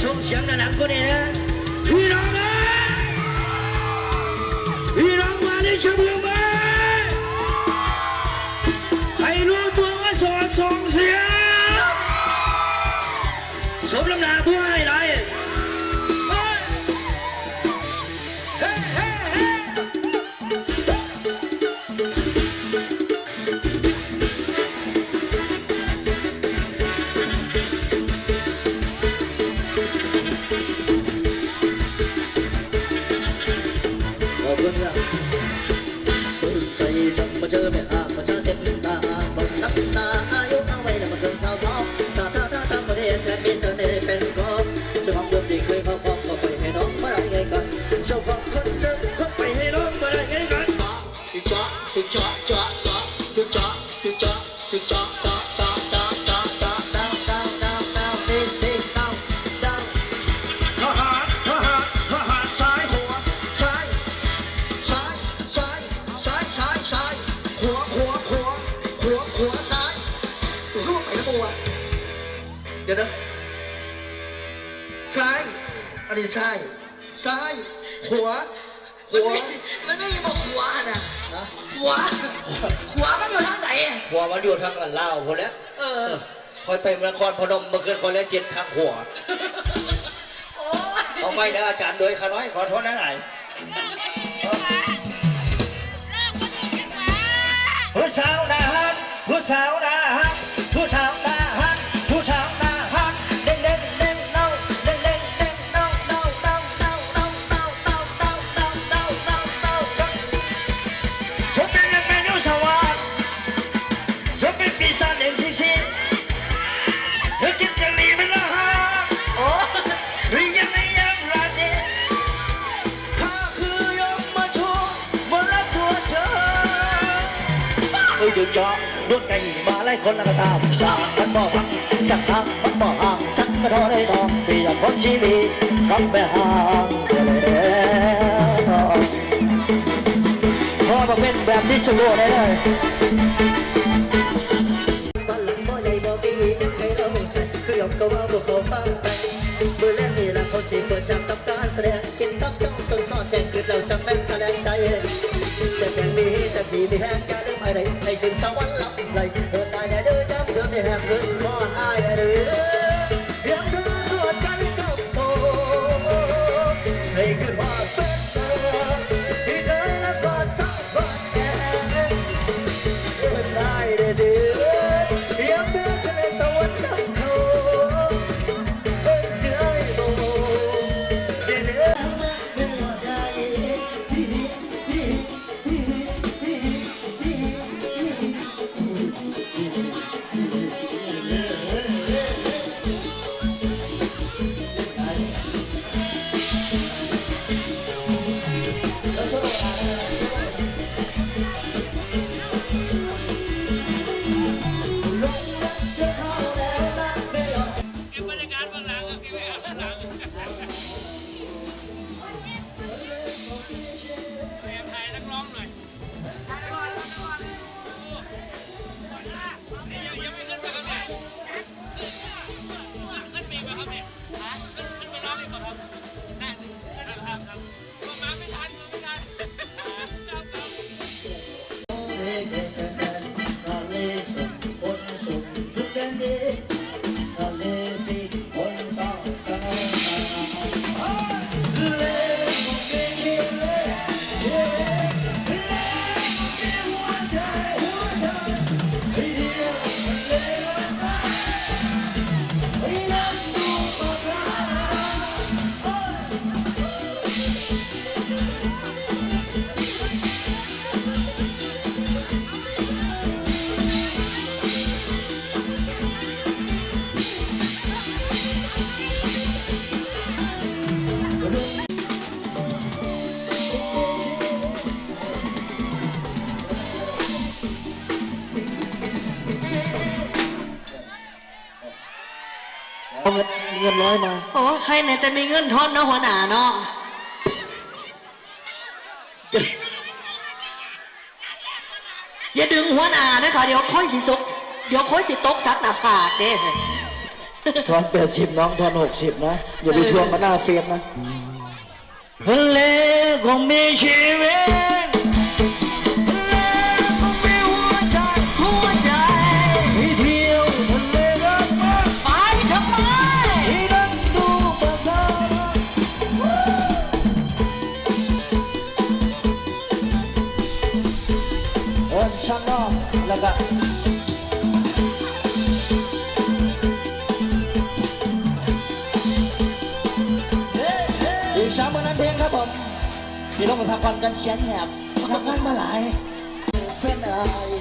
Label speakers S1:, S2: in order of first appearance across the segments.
S1: 성시양나 남권에는 이놈아! 이놈만의 정령 คอยไปเมืองนครพนมเมื่อคืนคนแล้วเจ็ดทางหัว
S2: โอ้ย
S1: เอาไม่ได้อาจารย์โดยขาน้อยขอโทษนะไหนผู้สาวนาฮันผู้สาวนาฮันผู้สาวนาฮันผู้สาวนา เอ้ยเดี๋ยวเจาะดวงใจมาไล่คนละกระตามสามันบ่พังสักทางมันบ่ห่างชักกระโดดได้ดอกเปียกคนชีวิตกับแม่ห่างพอมาเป็นแบบนี้สู้ได้เลย
S3: บ้านหลังบ่ใหญ่บ่มียังไงเราไม่ใช่คือยอมก็ว่าบ่เขาฟังไปเมื่อแรกนี่ละเขาสิเปิดฉากทำการแสดงกินตับจ้องจนซ่อนแจ้งเกิดเราจังเป็นแสดงใจเสียงอย่างนี้เสียงดีมีแห้งกาเดิมอะไรให้ ใครเนี่
S4: ยแต่
S2: มีเงินทอนเนาะหัวหน้าเนาะอย่าดึงหัวหน้านะคะเดี๋ยวค่อยสิซกเดี๋ยวค่อยสิตกสัตว์หน้าผากเด้
S3: ทอนแปดสิบน้องทอนหกสิบนะ อย่าไปทวงมันหน้าเฟซนะะเลคงมีชีวิต พี่องมาพั
S2: กผ่อนกันเชียนแหบ
S3: ทำ
S2: งานมาหลายเพื่อนเอ๋ย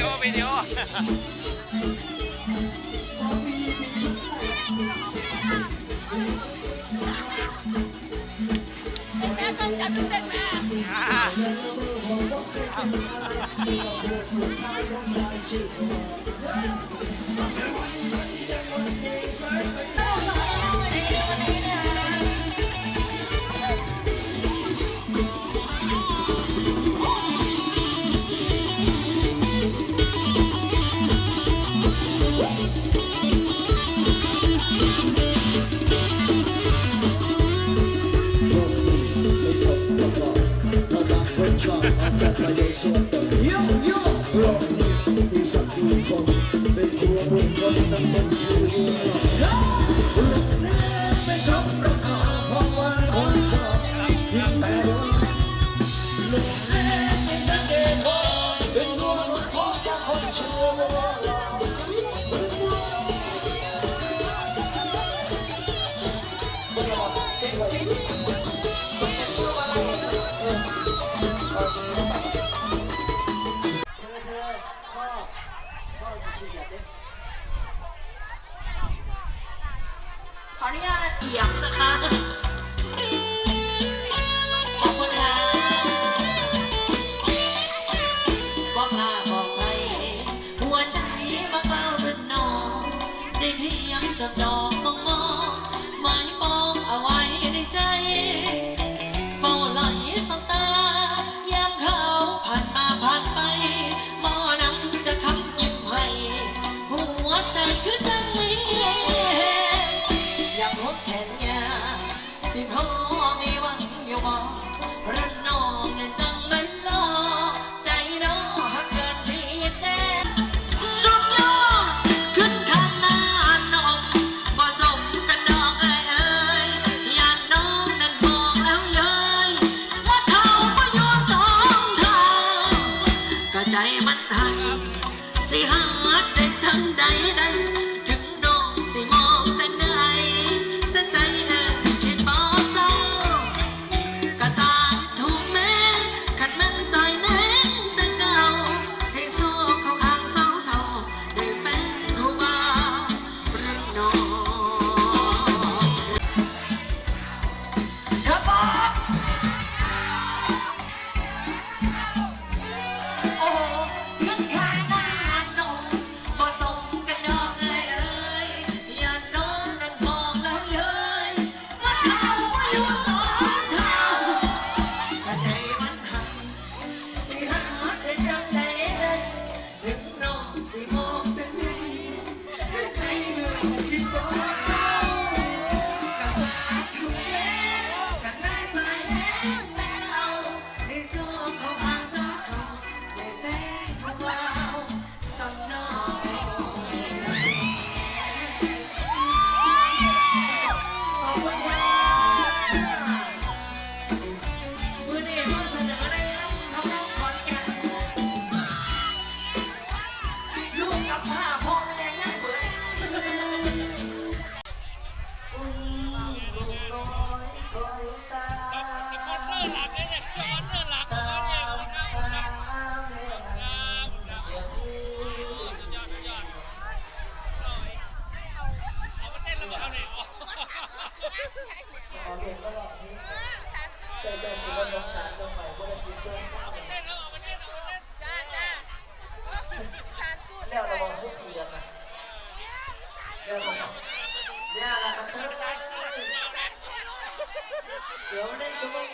S2: ดีโอวิดีโออวไม่ไดี๋นะ मध्य Pradesh millions of dollars. เดี๋ยวในช่วง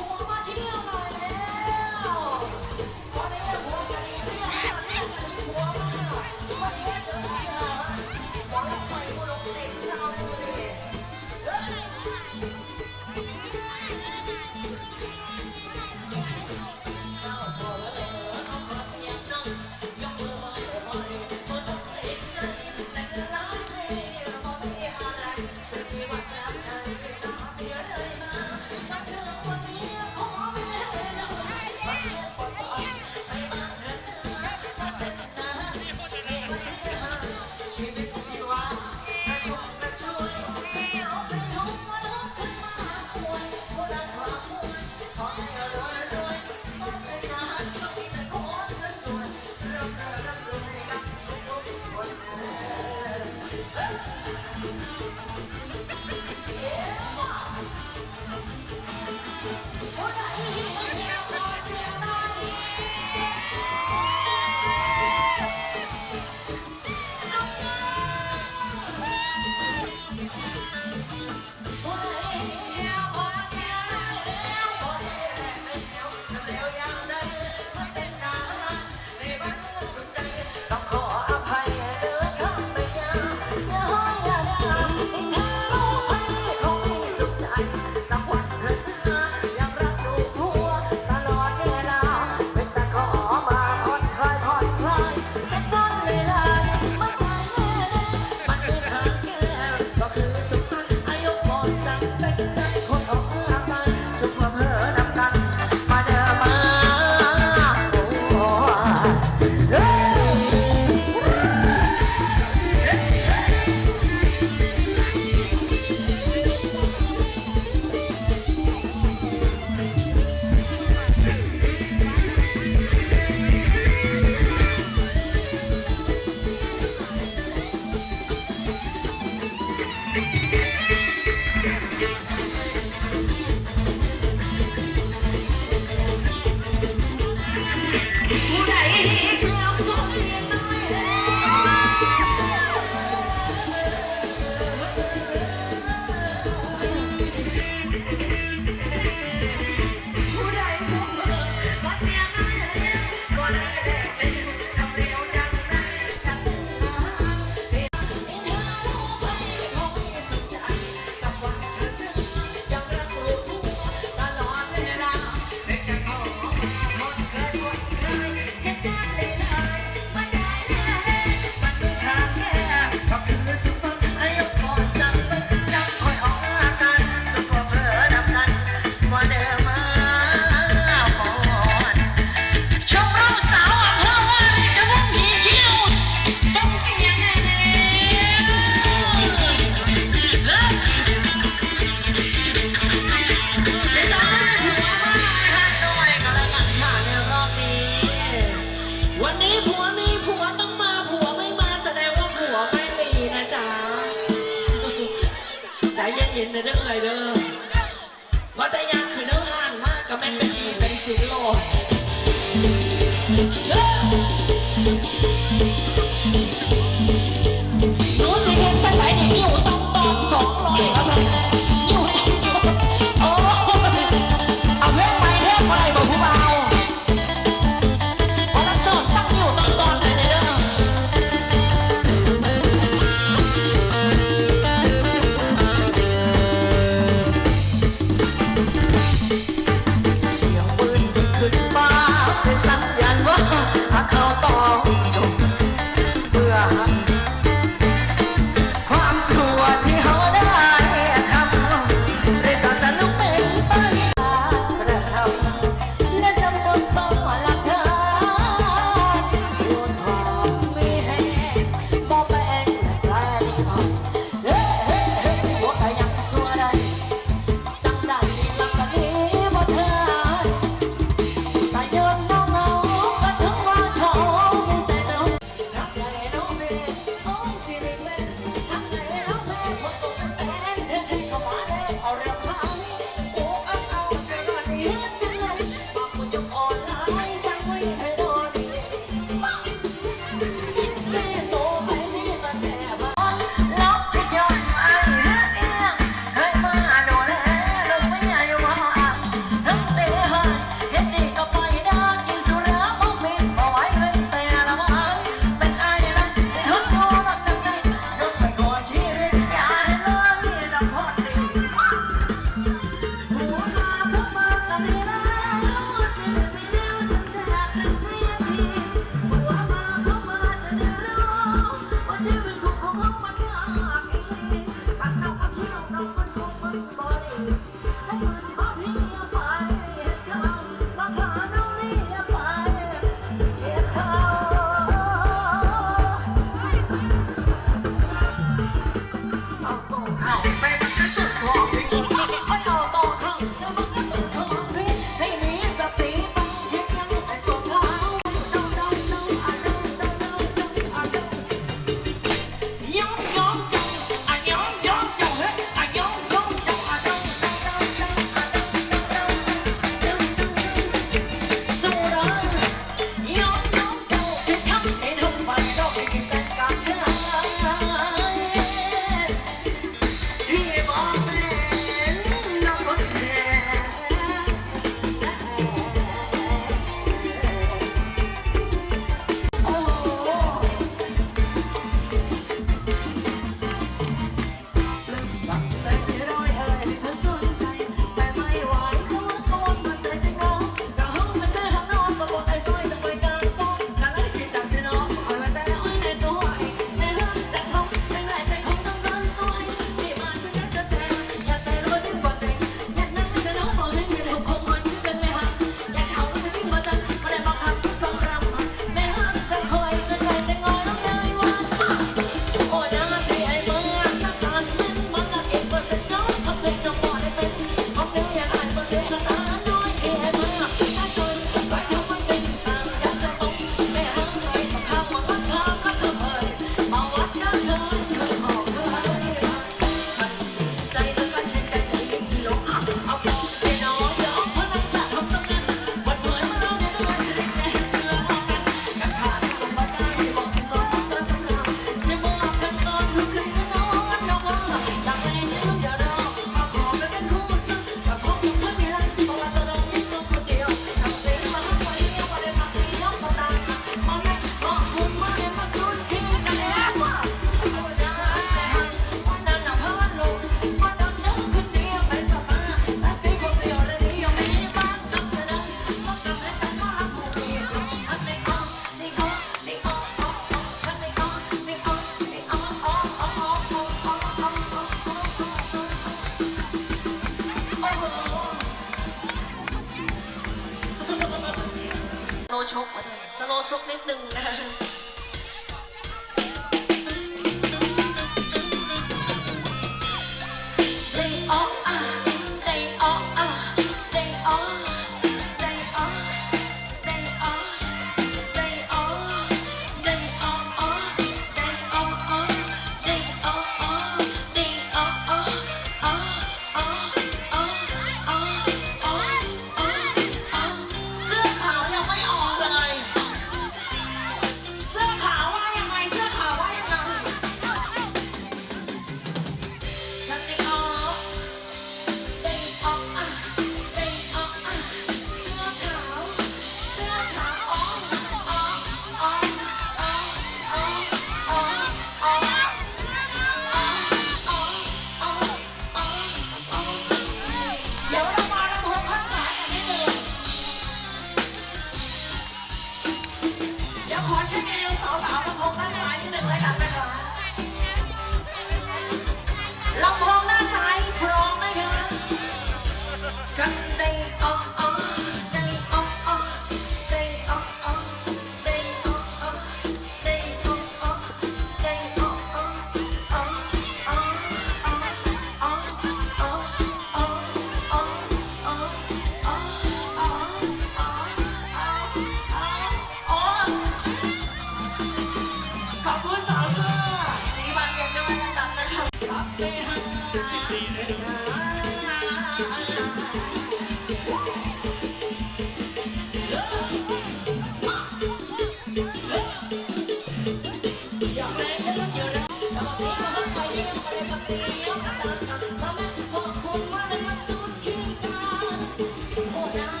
S2: 我果呀